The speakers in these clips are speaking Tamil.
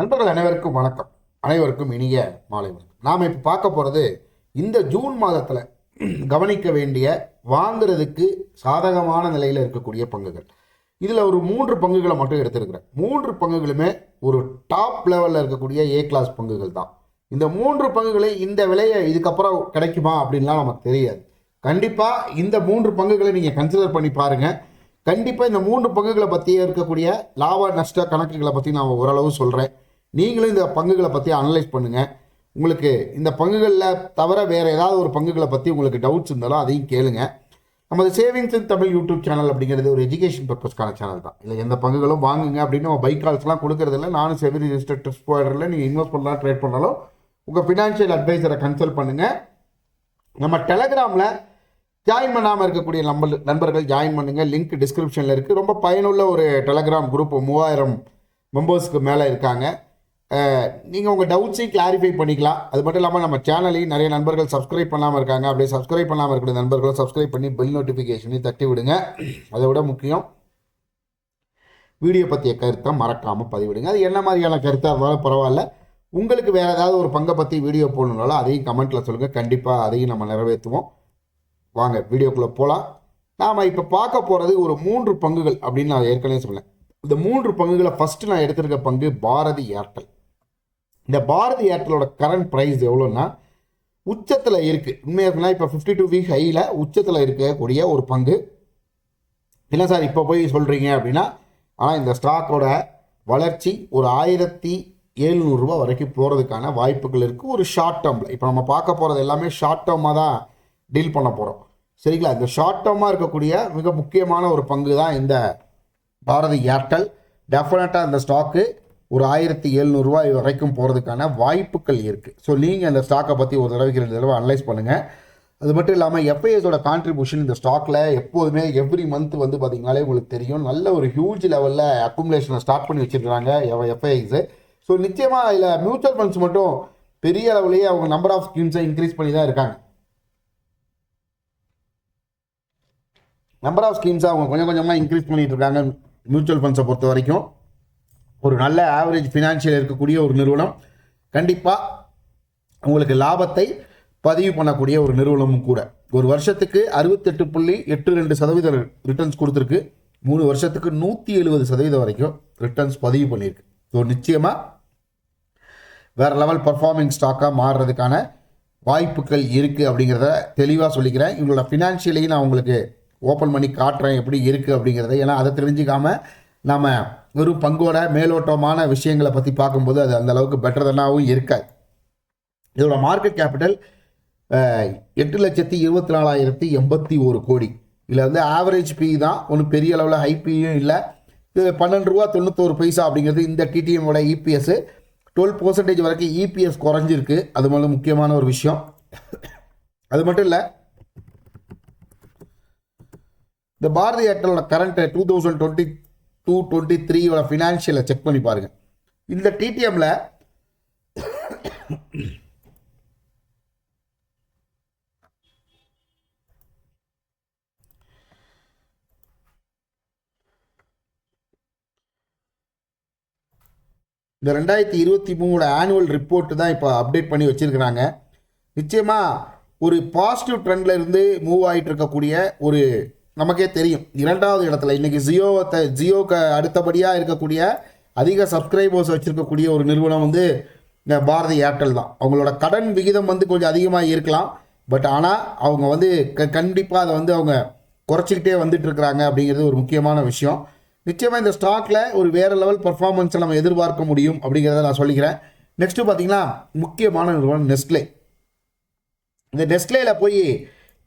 நண்பர்கள் அனைவருக்கும் வணக்கம். அனைவருக்கும் இனிய மாலை வணக்கம். நாம் இப்போ பார்க்க போகிறது இந்த ஜூன் மாதத்தில் கவனிக்க வேண்டிய வாங்குறதுக்கு சாதகமான நிலையில் இருக்கக்கூடிய பங்குகள். இதில் ஒரு மூன்று பங்குகளை மட்டும் எடுத்திருக்கிறேன். மூன்று பங்குகளுமே ஒரு டாப் லெவலில் இருக்கக்கூடிய ஏ கிளாஸ் பங்குகள் தான். இந்த மூன்று பங்குகளை இந்த விலையை இதுக்கப்புறம் கிடைக்குமா அப்படின்லாம் நமக்கு தெரியாது. கண்டிப்பாக இந்த மூன்று பங்குகளை நீங்கள் கன்சிடர் பண்ணி பாருங்கள் கண்டிப்பாக இந்த மூன்று பங்குகளை பற்றி இருக்கக்கூடிய லாப நஷ்ட கணக்குகளை பற்றி நான் ஓரளவு சொல்கிறேன் நீங்களும் இந்த பங்குகளை பற்றி அனலைஸ் பண்ணுங்கள் உங்களுக்கு இந்த பங்குகளில் தவிர வேறு ஏதாவது ஒரு பங்குகளை பற்றி உங்களுக்கு டவுட்ஸ் இருந்தாலும் அதையும் கேளுங்க. நமது savings in Tamil YouTube channel அப்படிங்கிறது ஒரு எஜுகேஷன் பர்பஸ்க்கான சேனல் தான். இல்லை எந்த பங்குகளும் வாங்குங்க அப்படின்னு நம்ம பைக் கால்ஸ்லாம் கொடுக்கறதில்ல நானும் செவி ரிஜிஸ்டர் ட்ரெஸ்ட் ப்ரொவைடரில் நீங்கள் இன்வெஸ்ட் பண்ணலாம் ட்ரேட் பண்ணாலும். உங்கள் ஃபினான்ஷியல் அட்வைசரை கன்சல்ட் பண்ணுங்கள் நம்ம டெலகிராமில் ஜாயின் பண்ணாமல் இருக்கக்கூடிய நம்பர் நண்பர்கள் ஜாயின் பண்ணுங்கள் லிங்க் டிஸ்கிரிப்ஷனில் இருக்குது ரொம்ப பயனுள்ள ஒரு டெலகிராம் குரூப் மூவாயிரம் மெம்பர்ஸ்க்கு மேலே இருக்காங்க. நீங்கள் உங்கள் டவுட்ஸையும் கிளாரிஃபை பண்ணிக்கலாம். அது மட்டும் இல்லாமல் நம்ம சேனலையும் நிறைய நண்பர்கள் சப்ஸ்கிரைப் பண்ணாமல் இருக்காங்க. அப்படியே சப்ஸ்கிரைப் பண்ணாமல் இருக்கக்கூடிய நண்பர்களும் சப்ஸ்கிரைப் பண்ணி பெல் நோட்டிஃபிகேஷனையும் தட்டி விடுங்க. அதை விட முக்கியம் வீடியோ பற்றிய கருத்தை மறக்காமல் பதிவிடுங்க. அது என்ன மாதிரியான கருத்தாக இருந்தாலும் பரவாயில்ல. உங்களுக்கு வேறு ஏதாவது ஒரு பங்கை பற்றி வீடியோ போடணுனாலும் அதையும் கமெண்ட்டில் சொல்லுங்கள் கண்டிப்பாக அதையும் நம்ம நிறைவேற்றுவோம். வாங்க வீடியோக்குள்ளே போகலாம் நாம் இப்போ பார்க்க போகிறது ஒரு மூன்று பங்குகள் அப்படின்னு நான் ஏற்கனவே சொன்னேன். இந்த மூன்று பங்குகளை ஃபஸ்ட்டு நான் எடுத்திருக்க பங்கு பாரதி ஏர்டெல். இந்த பாரதி ஏர்டெலோட கரண்ட் ப்ரைஸ் எவ்வளோன்னா உச்சத்தில் இருக்குது உண்மையாக இப்போ ஃபிஃப்டி டூ வீக் ஹையில் உச்சத்தில் இருக்கக்கூடிய ஒரு பங்கு. இல்லை சார் இப்போ போய் சொல்கிறீங்க அப்படின்னா ஆனால் இந்த ஸ்டாக்கோட வளர்ச்சி ஒரு ஆயிரத்தி எழுநூறுரூவா வரைக்கும் போகிறதுக்கான வாய்ப்புகள் இருக்குது ஒரு ஷார்ட் டேர்மில் இப்போ நம்ம பார்க்க போகிறது எல்லாமே ஷார்ட் டேர்மாக தான் டீல் பண்ண போகிறோம் சரிங்களா? இந்த ஷார்ட் டேர்மாக இருக்கக்கூடிய மிக முக்கியமான ஒரு பங்கு தான் இந்த பாரதி ஏர்டெல். டெஃபினட்டாக இந்த ஸ்டாக்கு ஒரு ஆயிரத்தி எழுநூறுரூவா வரைக்கும் போகிறதுக்கான வாய்ப்புகள் இருக்குது ஸோ நீங்கள் அந்த ஸ்டாக்கை பற்றி ஒரு தடவைக்கு ரெண்டு தடவை அனலைஸ் பண்ணுங்கள் அது மட்டும் இல்லாமல் எஃப்ஐஎஸோட கான்ட்ரிபியூஷன் இந்த ஸ்டாக்கில் எப்போதுமே எவ்ரி மந்த் வந்து பார்த்தீங்கனாலே உங்களுக்கு தெரியும். நல்ல ஒரு ஹியூஜ் லெவலில் அக்குமுலேஷனை ஸ்டார்ட் பண்ணி வச்சுருக்காங்க எஃப்ஐஎஸு ஸோ நிச்சயமாக இதில் மியூச்சுவல் ஃபண்ட்ஸ் மட்டும் பெரிய அளவுலேயே அவங்க நம்பர் ஆஃப் ஸ்கீம்ஸை இன்க்ரீஸ் பண்ணி தான் இருக்காங்க. நம்பர் ஆஃப் ஸ்கீம்ஸை அவங்க கொஞ்சம் கொஞ்சமாக இன்க்ரீஸ் பண்ணிகிட்டு இருக்காங்க மியூச்சுவல் ஃபண்ட்ஸை பொறுத்த வரைக்கும். ஒரு நல்ல ஆவரேஜ் ஃபினான்ஷியல் இருக்கக்கூடிய ஒரு நிறுவனம். கண்டிப்பாக உங்களுக்கு லாபத்தை பதிவு பண்ணக்கூடிய ஒரு நிறுவனமும் கூட. ஒரு வருஷத்துக்கு அறுபத்தெட்டு புள்ளி எட்டு ரெண்டு சதவீத ரிட்டர்ன்ஸ் கொடுத்துருக்கு. மூணு வருஷத்துக்கு நூற்றி எழுபது சதவீதம் வரைக்கும் ரிட்டர்ன்ஸ் பதிவு பண்ணியிருக்கு. ஸோ நிச்சயமாக வேறு லெவல் பர்ஃபார்மிங் ஸ்டாக்காக மாறுறதுக்கான வாய்ப்புகள் இருக்குது அப்படிங்கிறத தெளிவாக சொல்லிக்கிறேன். இவங்களோட ஃபினான்ஷியலையும் நான் உங்களுக்கு ஓப்பன் பண்ணி காட்டுறேன் எப்படி இருக்குது அப்படிங்கிறத. ஏன்னா அதை தெரிஞ்சுக்காமல் நம்ம வெறும் பங்கோட மேலோட்டமான விஷயங்களை பற்றி பார்க்கும்போது அது அந்த அளவுக்கு பெட்டர் தானாகவும் இருக்காது இதோட மார்க்கெட் கேபிட்டல் எட்டு லட்சத்தி இருபத்தி நாலாயிரத்தி எண்பத்தி ஒரு கோடி. இதில் வந்து ஆவரேஜ் பி தான். ஒன்றும் பெரிய அளவில் ஹை பியும் இல்லை. இது பன்னெண்டு ரூபா தொண்ணூத்தோரு பைசா அப்படிங்கிறது இந்த டிடிஎம்மோட இபிஎஸ் டுவெல் பர்சன்டேஜ் வரைக்கும் இபிஎஸ் குறைஞ்சிருக்கு. அது மட்டும் முக்கியமான ஒரு விஷயம். அது மட்டும் இல்லை இந்த Bharti ஏர்டெலோட current two thousand twenty two twenty த்ரீயோட ஃபினான்ஷியலை செக் பண்ணி பாருங்கள் இந்த டிடிஎம்மில் இந்த ரெண்டாயிரத்தி இருபத்தி மூணோட ஆனுவல் ரிப்போர்ட்டு தான் இப்போ அப்டேட் பண்ணி வச்சுருக்கிறாங்க. நிச்சயமாக ஒரு பாசிட்டிவ் ட்ரெண்டில் இருந்து மூவ் ஆகிட்டு இருக்கக்கூடிய ஒரு நமக்கே தெரியும். இரண்டாவது இடத்துல இன்றைக்கி ஜியோவை ஜியோக்கு அடுத்தபடியாக இருக்கக்கூடிய அதிக சப்ஸ்கிரைபர்ஸ் வச்சுருக்கக்கூடிய ஒரு நிறுவனம் வந்து இந்த பாரதி ஏர்டெல் தான். அவங்களோட கடன் விகிதம் வந்து கொஞ்சம் அதிகமாக இருக்கலாம். பட் ஆனால் அவங்க வந்து க கண்டிப்பாக அதை வந்து அவங்க குறைச்சிக்கிட்டே வந்துட்டு இருக்கிறாங்க அப்படிங்கிறது ஒரு முக்கியமான விஷயம். நிச்சயமாக இந்த ஸ்டாக்கில் ஒரு வேறு லெவல் பர்ஃபார்மன்ஸை நம்ம எதிர்பார்க்க முடியும் அப்படிங்கிறத நான் சொல்லிக்கிறேன். நெக்ஸ்ட்டு பார்த்தீங்கன்னா முக்கியமான நிறுவனம் நெஸ்ட்லே இந்த நெஸ்ட்லேயில் போய்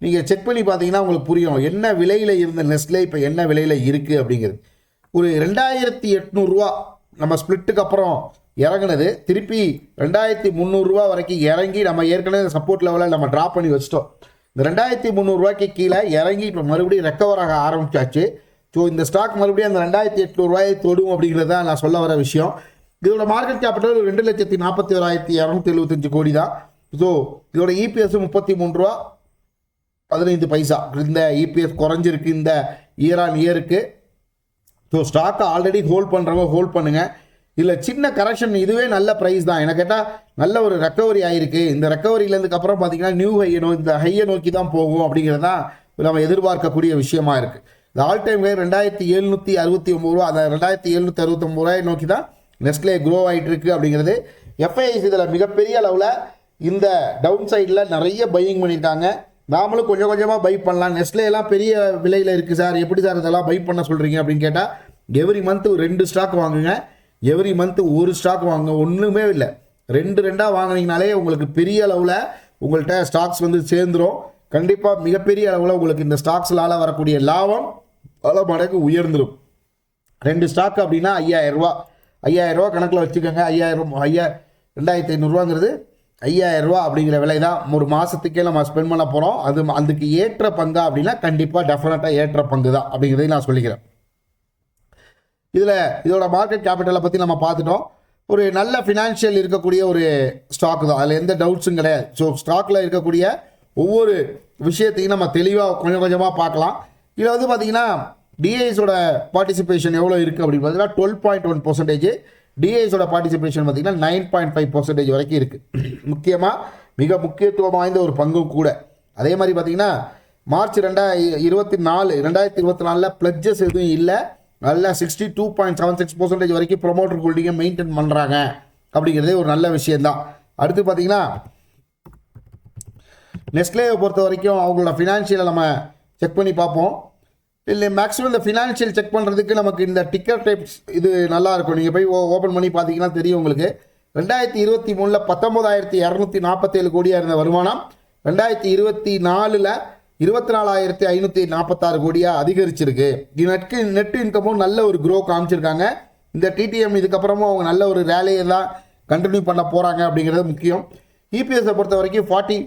நீங்கள் செக் பண்ணி பார்த்தீங்கன்னா உங்களுக்கு புரியும். என்ன விலையில் இருந்த நெஸ்லே இப்போ என்ன விலையில் இருக்குது அப்படிங்கிறது. ஒரு ரெண்டாயிரத்தி எட்நூறுரூவா நம்ம ஸ்ப்ளிட்டுக்கு அப்புறம் இறங்குனது. திருப்பி ரெண்டாயிரத்தி முந்நூறுரூவா வரைக்கும் இறங்கி நம்ம ஏற்கனவே சப்போர்ட் லெவலில் நம்ம ட்ராப் பண்ணி வச்சிட்டோம். இந்த ரெண்டாயிரத்தி முந்நூறுரூவாய்க்கு கீழே இறங்கி இப்போ மறுபடியும் ரெக்கவர் ஆக ஆரம்பிச்சாச்சு. ஸோ இந்த ஸ்டாக் மறுபடியும் அந்த ரெண்டாயிரத்தி எட்நூறுவாயை தொடும் அப்படிங்கிறது தான் நான் சொல்ல வர விஷயம். இதோட மார்க்கெட் கேபிட்டல் ரெண்டு லட்சத்தி நாற்பத்தி ஓராயிரத்தி இரநூத்தி எழுபத்தஞ்சு கோடி தான். ஸோ இதோட இபிஎஸ் முப்பத்தி மூணு ரூபா. பதினைந்து பைசா. இந்த இபிஎஸ் குறைஞ்சிருக்கு இந்த இயர் ஆன் இயருக்கு ஸோ ஸ்டாக்கை ஆல்ரெடி ஹோல்ட் பண்ணுறவங்க ஹோல்ட் பண்ணுங்கள் இல்லை சின்ன கரெக்ஷன் இதுவே நல்ல ப்ரைஸ் தான். எனக்கு கேட்டால் நல்ல ஒரு ரெக்கவரி ஆகிருக்கு இந்த ரெக்கவரியிலேருந்துக்கு அப்புறம் பார்த்தீங்கன்னா நியூ ஹையை நோ இந்த ஹையை நோக்கி தான் போகும் அப்படிங்கிறது தான் நம்ம எதிர்பார்க்கக்கூடிய விஷயமா இருக்குது இந்த ஆல் டைம் ஹை ரெண்டாயிரத்தி எழுநூற்றி அறுபத்தி ஒம்பது ரூபா. அந்த ரெண்டாயிரத்தி எழுநூற்றி அறுபத்தொம்பது ரூபாயை நோக்கி தான் நெஸ்ட்லே க்ரோ ஆகிட்டு இருக்குது அப்படிங்கிறது. எஃப்ஐஎஸ் இதில் மிகப்பெரிய அளவில் இந்த டவுன் சைடில் நிறைய பையிங் பண்ணியிருக்காங்க நாமளும் கொஞ்சம் கொஞ்சமாக பை பண்ணலாம். நெஸ்ட்லே எல்லாம் பெரிய விலையில் இருக்குது சார் எப்படி சார் இதெல்லாம் பை பண்ண சொல்கிறீங்க அப்படின்னு கேட்டால் எவ்ரி மந்த் ரெண்டு ஸ்டாக் வாங்குங்க. எவ்ரி மந்த் ஒரு ஸ்டாக் வாங்குங்க ஒன்றுமே இல்லை. ரெண்டு ரெண்டாக வாங்கினீங்கனாலே உங்களுக்கு பெரிய அளவில் உங்கள்கிட்ட ஸ்டாக்ஸ் வந்து சேர்ந்துரும். கண்டிப்பாக மிகப்பெரிய அளவில் உங்களுக்கு இந்த ஸ்டாக்ஸ்லால் வரக்கூடிய லாபம் பல மடங்கு உயர்ந்துடும் ரெண்டு ஸ்டாக் அப்படின்னா ஐயாயிரம் ரூபா. ஐயாயிரம் ரூபா கணக்கில் வச்சுக்கோங்க. ஐயாயிரம் ஐயா ரெண்டாயிரத்தி ஐநூறுரூவாங்கிறது ஐயாயிரம் ரூபா அப்படிங்கிற விலை தான் ஒரு மாதத்துக்கே நம்ம ஸ்பெண்ட் பண்ண போகிறோம் அது அதுக்கு ஏற்ற பங்கா அப்படின்னா கண்டிப்பாக டெஃபினட்டாக ஏற்ற பங்கு தான் அப்படிங்கிறதையும் நான் சொல்லிக்கிறேன். இதில் இதோட மார்க்கெட் கேபிட்டலை பற்றி நம்ம பார்த்துட்டோம். ஒரு நல்ல ஃபினான்ஷியல் இருக்கக்கூடிய ஒரு ஸ்டாக் தான். அதில் எந்த டவுட்ஸும் கிடையாது. ஸோ ஸ்டாக்கில் இருக்கக்கூடிய ஒவ்வொரு விஷயத்தையும் நம்ம தெளிவாக கொஞ்சம் கொஞ்சமாக பார்க்கலாம். இதில் வந்து பார்த்தீங்கன்னா டிஐஸோட பார்ட்டிசிபேஷன் எவ்வளோ இருக்குது அப்படின்னு பார்த்தீங்கன்னா டுவெல் பாயிண்ட் ஒன் பர்சன்டேஜ் டிஐஸோட பார்ட்டிசிபேஷன் பார்த்திங்கன்னா நைன் பாயிண்ட் ஃபைவ் பர்சன்டேஜ் வரைக்கும் இருக்குது முக்கியமாக மிக முக்கியத்துவம் வாய்ந்த ஒரு பங்கும் கூட. அதே மாதிரி பார்த்தீங்கன்னா மார்ச் ரெண்டாயிர இருபத்தி நாலு ரெண்டாயிரத்தி இருபத்தி நாலில் ப்ளட்ஜஸ் எதுவும் இல்லை. நல்லா sixty two point seven six percentage வரைக்கும் ப்ரொமோட்டர் ஹோல்டிங்கை மெயின்டைன் பண்ணுறாங்க அப்படிங்கிறதே ஒரு நல்ல விஷயந்தான் அடுத்து பார்த்தீங்கன்னா நெஸ்லேவை பொறுத்த வரைக்கும் அவங்களோட ஃபினான்ஷியலை நம்ம செக் பண்ணி பார்ப்போம். இல்லை மேக்ஸிமம் இந்த ஃபினான்ஷியல் செக் பண்ணுறதுக்கு நமக்கு இந்த டிக்கெட் டைப்ஸ் இது நல்லாயிருக்கும் நீங்கள் போய் ஓப்பன் பண்ணி பார்த்தீங்கன்னா தெரியும் உங்களுக்கு. ரெண்டாயிரத்தி இருபத்தி மூணில் பத்தொம்போதாயிரத்தி இரநூத்தி நாற்பத்தேழு கோடியாக இருந்த வருமானம். ரெண்டாயிரத்தி இருபத்தி நாலில் இருபத்தி நாலாயிரத்தி ஐநூற்றி நாற்பத்தாறு கோடியாக அதிகரிச்சிருக்கு. நெட்டு நெட் இன்கமும் நல்ல ஒரு க்ரோ காமிச்சிருக்காங்க. இந்த டிடிஎம் இதுக்கப்புறமும் அவங்க நல்ல ஒரு ரேலியை தான் கண்டினியூ பண்ண போகிறாங்க அப்படிங்கிறது முக்கியம். இபிஎஸை பொறுத்த வரைக்கும் ஃபார்ட்டி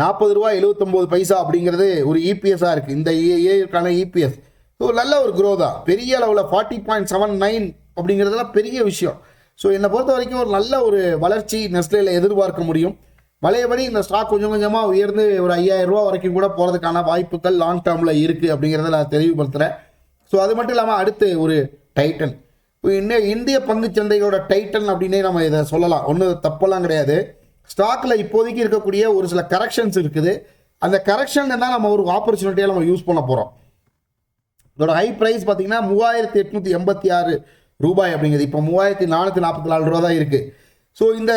நாற்பது ரூபா எழுபத்தொம்போது பைசா அப்படிங்கிறது ஒரு இபிஎஸ்ஸாக இருக்குது இந்த ஏற்கான இபிஎஸ் ஸோ நல்ல ஒரு க்ரோ தான். பெரிய அளவில் ஃபார்ட்டி பாயிண்ட் செவன் நைன் அப்படிங்கிறதுலாம் பெரிய விஷயம். ஸோ என்னை பொறுத்த வரைக்கும் ஒரு நல்ல ஒரு வளர்ச்சி நெஸ்லேயில் எதிர்பார்க்க முடியும். பழையபடி இந்த ஸ்டாக் கொஞ்சம் கொஞ்சமாக உயர்ந்து ஒரு ஐயாயிரம் ரூபா வரைக்கும் கூட போகிறதுக்கான வாய்ப்புகள் லாங் டேர்மில் இருக்குது அப்படிங்கிறத நான் தெளிவுபடுத்துகிறேன் ஸோ அது மட்டும் இல்லாமல் அடுத்து ஒரு டைட்டன் இன்னும் இந்திய பங்குச் சந்தையோட டைட்டன் அப்படின்னே நம்ம இதை சொல்லலாம். ஒன்றும் தப்பெல்லாம் கிடையாது. ஸ்டாக்கில் இப்போதைக்கு இருக்கக்கூடிய ஒரு சில கரெக்ஷன்ஸ் இருக்குது. அந்த கரெக்ஷன் தான் நம்ம ஒரு ஆப்பர்ச்சுனிட்டியாக நம்ம யூஸ் பண்ண போகிறோம் இதோட ஹை ப்ரைஸ் பார்த்தீங்கன்னா மூவாயிரத்தி எட்நூற்றி எண்பத்தி ஆறு ரூபாய் அப்படிங்கிறது இப்போ மூவாயிரத்தி நானூற்றி நாற்பத்தி நாலு ரூபா தான் இருக்குது ஸோ இந்த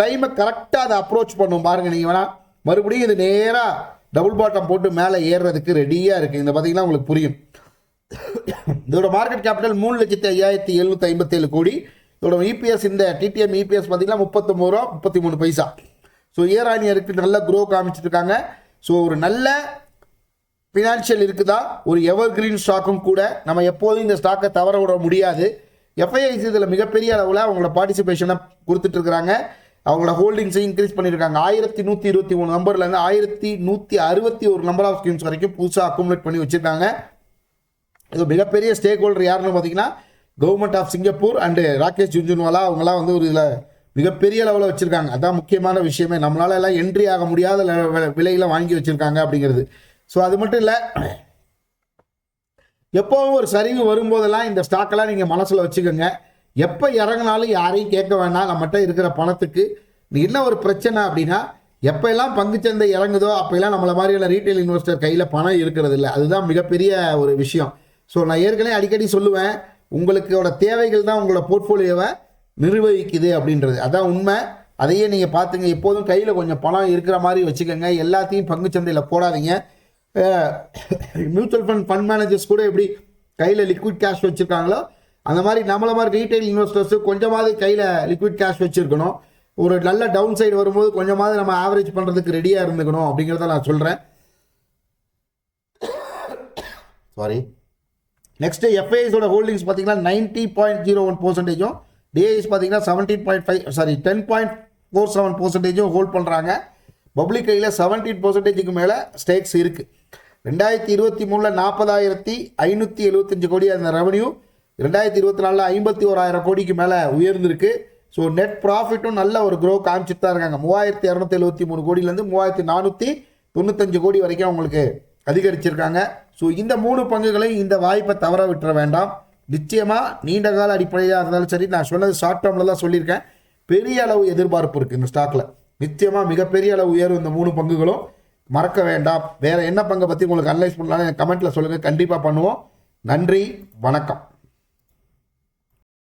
டைமை கரெக்டாக அதை அப்ரோச் பண்ணும். பாருங்கள் நீங்கள் வேணால் மறுபடியும் இது நேராக டபுள் பாட்டம் போட்டு மேலே ஏறுறதுக்கு ரெடியாக இருக்குது இந்த பார்த்தீங்கன்னா உங்களுக்கு புரியும். இதோட மார்க்கெட் கேபிட்டல் மூணு லட்சத்தி ஐயாயிரத்தி எழுநூற்றி ஐம்பத்தேழு கோடி. இதோட இபிஎஸ் இந்த டிடிஎம் இபிஎஸ் பார்த்தீங்கன்னா முப்பத்தொம்பது ரூபா முப்பத்தி மூணு பைசா. ஸோ இயர் ஆன் இயருக்கு நல்ல க்ரோ காமிச்சிட்ருக்காங்க. ஸோ ஒரு நல்ல ஃபினான்ஷியல் இருக்குதா? ஒரு எவர் கிரீன் ஸ்டாக்கும் கூட நம்ம எப்போதும் இந்த ஸ்டாக்கை தவற விட முடியாது. எஃப்ஐஐசி இதில் மிகப்பெரிய அளவில் அவங்களோட பார்ட்டிசிபேஷனை கொடுத்துட்ருக்குறாங்க. அவங்களோட ஹோல்டிங்ஸை இன்க்ரீஸ் பண்ணியிருக்காங்க ஆயிரத்தி நூற்றி இருபத்தி மூணு நம்பர்லேருந்து ஆயிரத்தி நூற்றி அறுபத்தி ஒரு நம்பர் ஆஃப் ஸ்கீம்ஸ் வரைக்கும் புதுசாக அக்குமுலேட் பண்ணி வச்சுருக்காங்க. இது மிகப்பெரிய ஸ்டேக் ஹோல்டர் யாருன்னு பார்த்தீங்கன்னா government of Singapore and Rakesh Jhunjhunwala அவங்களாம் வந்து ஒரு இதில் மிகப்பெரிய லெவலில் வச்சுருக்காங்க. அதான் முக்கியமான விஷயமே. நம்மளால எல்லாம் என்ட்ரி ஆக முடியாத விலையில் வாங்கி வச்சுருக்காங்க அப்படிங்கிறது. ஸோ அது மட்டும் இல்லை எப்போவும் ஒரு சரிவு வரும்போதெல்லாம் இந்த ஸ்டாக்கெல்லாம் நீங்கள் மனசில் வச்சுக்கோங்க. எப்போ இறங்கினாலும் யாரையும் கேட்க வேணாம். நம்மகிட்ட இருக்கிற பணத்துக்கு. என்ன ஒரு பிரச்சனை அப்படின்னா எப்போல்லாம் பங்குச்சந்தை இறங்குதோ அப்போல்லாம் நம்மளை மாதிரியான ரீட்டைல் இன்வெஸ்டர் கையில் பணம் இருக்கிறது இல்லை. அதுதான் மிகப்பெரிய ஒரு விஷயம். ஸோ நான் ஏற்கனவே அடிக்கடி சொல்லுவேன் உங்களுக்கோட தேவைகள் தான் உங்களோட போர்ட்ஃபோலியோவை நிர்வகிக்குது அப்படின்றது. அதான் உண்மை. அதையே நீங்கள் பார்த்துங்க. எப்போதும் கையில் கொஞ்சம் பணம் இருக்கிற மாதிரி வச்சுக்கோங்க. எல்லாத்தையும் பங்கு சந்தையில் போடாதீங்க மியூச்சுவல் ஃபண்ட் ஃபண்ட் மேனேஜர்ஸ் கூட எப்படி கையில் லிக்விட் கேஷ் வச்சுருக்காங்களோ அந்த மாதிரி நம்மள மாதிரி ரீட்டைல் இன்வெஸ்டர்ஸு கொஞ்சமாவது கையில் லிக்விட் கேஷ் வச்சுருக்கணும். ஒரு நல்ல டவுன் சைடு வரும்போது கொஞ்சமாவது நம்ம ஆவரேஜ் பண்ணுறதுக்கு ரெடியாக இருந்துக்கணும் அப்படிங்கிறத நான் சொல்கிறேன் சாரி நெக்ஸ்ட் எஃப்ஐஸோட ஹோல்டிங்ஸ் பார்த்தீங்கன்னா நைன்ட்டி பாயிண்ட் ஜீரோ ஒன் பர்சன்டேஜும் டிஐஸ் பார்த்தீங்கன்னா seventeen point five sorry ten point four seven பர்சன்டேஜும் hold பண்ணுறாங்க பப்ளிக் கையில் செவன்டீன் பர்சன்டேஜுக்கு மேலே ஸ்டேக்ஸ் இருக்குது ரெண்டாயிரத்தி இருபத்தி மூணில் நாற்பதாயிரத்தி ஐநூற்றி எழுபத்தஞ்சு கோடி அந்த ரெவன்யூ ரெண்டாயிரத்தி இருபத்தி நாலில் ஐம்பத்தி ஓராயிரம் கோடிக்கு மேலே உயர்ந்திருக்கு. ஸோ நெட் ப்ராஃபிட்டும் நல்ல ஒரு க்ரோ காமிச்சிட்டு தான் இருக்காங்க. மூவாயிரத்தி இரநூத்தி எழுபத்தி மூணு கோடியிலேருந்து மூவாயிரத்தி நானூற்றி தொண்ணூத்தஞ்சு கோடி வரைக்கும் அவங்களுக்கு அதிகரிச்சிருக்காங்க. ஸோ இந்த மூணு பங்குகளையும் இந்த வாய்ப்பை தவற விட்டுற வேண்டாம். நிச்சயமாக நீண்ட கால அடிப்படையாக இருந்தாலும் சரி நான் சொன்னது ஷார்ட் டேர்மில் தான் சொல்லியிருக்கேன். பெரிய அளவு எதிர்பார்ப்பு இருக்குது இந்த ஸ்டாக்கில் நிச்சயமாக மிகப்பெரிய அளவு உயரும் இந்த மூணு பங்குகளும். மறக்க வேண்டாம். வேறு என்ன பங்கை பற்றி உங்களுக்கு அனலைஸ் பண்ணலாம்னு கமெண்ட்டில் சொல்லுங்கள் கண்டிப்பாக பண்ணுவோம். நன்றி. வணக்கம்.